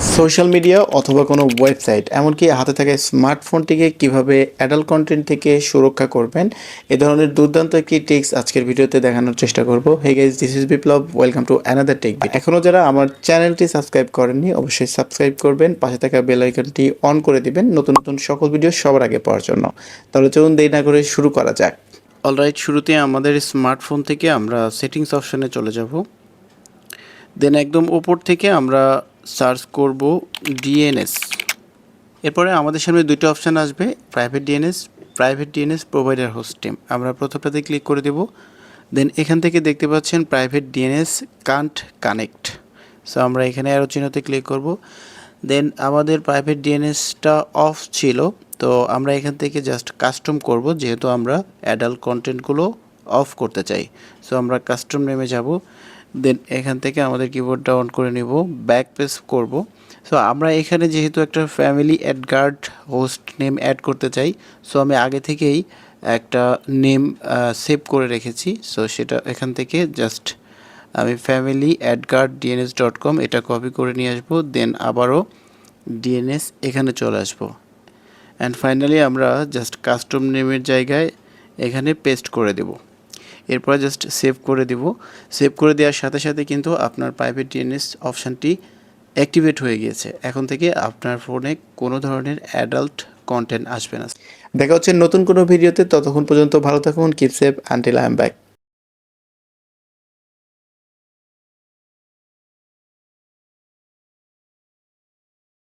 Social media অথবা কোনো website, এমনকি হাতে থাকা স্মার্টফোনটিকে কীভাবে অ্যাডাল্ট কন্টেন্ট থেকে সুরক্ষা করবেন, এ ধরনের দুর্দান্ত একটি টিক্স আজকের ভিডিওতে দেখানোর চেষ্টা করব। Hey guys this is Biplab welcome to another tech এখনও যারা আমার চ্যানেলটি সাবস্ক্রাইব করেননি, অবশ্যই সাবস্ক্রাইব করবেন, পাশে থাকা বেল আইকনটি অন করে দিবেন, নতুন নতুন সকল ভিডিও সবার আগে পাওয়ার জন্য। তাহলে চলুন দেরি না করে শুরু করা যাক। অলরাইট শুরুতে আমাদের স্মার্টফোন থেকে আমরা সেটিংস অপশনে চলে যাব। দেন একদম ওপর থেকে আমরা সার্চ করব ডিএনএস। এরপরে আমাদের সামনে দুটো অপশান আসবে, private DNS private DNS provider hostname আমরা প্রথমটাতে ক্লিক করে দেব, দেন এখান থেকে দেখতে পাচ্ছেন private DNS can't connect. So আমরা এখানে আরও চিহ্নতে ক্লিক করব। দেন আমাদের প্রাইভেট ডিএনএসটা অফ ছিল, তো আমরা এখান থেকে জাস্ট কাস্টম করব, যেহেতু আমরা অ্যাডাল্ট কন্টেন্টগুলো অফ করতে চাই। সো আমরা কাস্টম নেমে যাব। দেন এখান থেকে আমাদের কিবোর্ডটা অন করে নিব ব্যাক পেস করব। সো আমরা এখানে যেহেতু একটা family AdGuard host name add করতে চাই সো আমি আগে থেকেই একটা নেম সেভ করে রেখেছি। সো সেটা এখান থেকে জাস্ট আমি family AdGuard DNS dot com এটা কপি করে নিয়ে আসব দেন আবারও ডিএনএস এখানে চলে আসব। অ্যান্ড ফাইনালি আমরা জাস্ট কাস্টম নেমের জায়গায় এখানে পেস্ট করে দেব। এরপর জাস্ট সেভ করে দেব। সেভ করে দেওয়ার সাথে সাথে কিন্তু আপনার প্রাইভেট ডিএনএস অপশানটি অ্যাক্টিভেট হয়ে গিয়েছে। এখন থেকে আপনার ফোনে কোনো ধরনের অ্যাডাল্ট কন্টেন্ট আসবে না। দেখা হচ্ছে নতুন কোনো ভিডিওতে ততক্ষণ পর্যন্ত ভালো থাকুন। Keep safe until I am back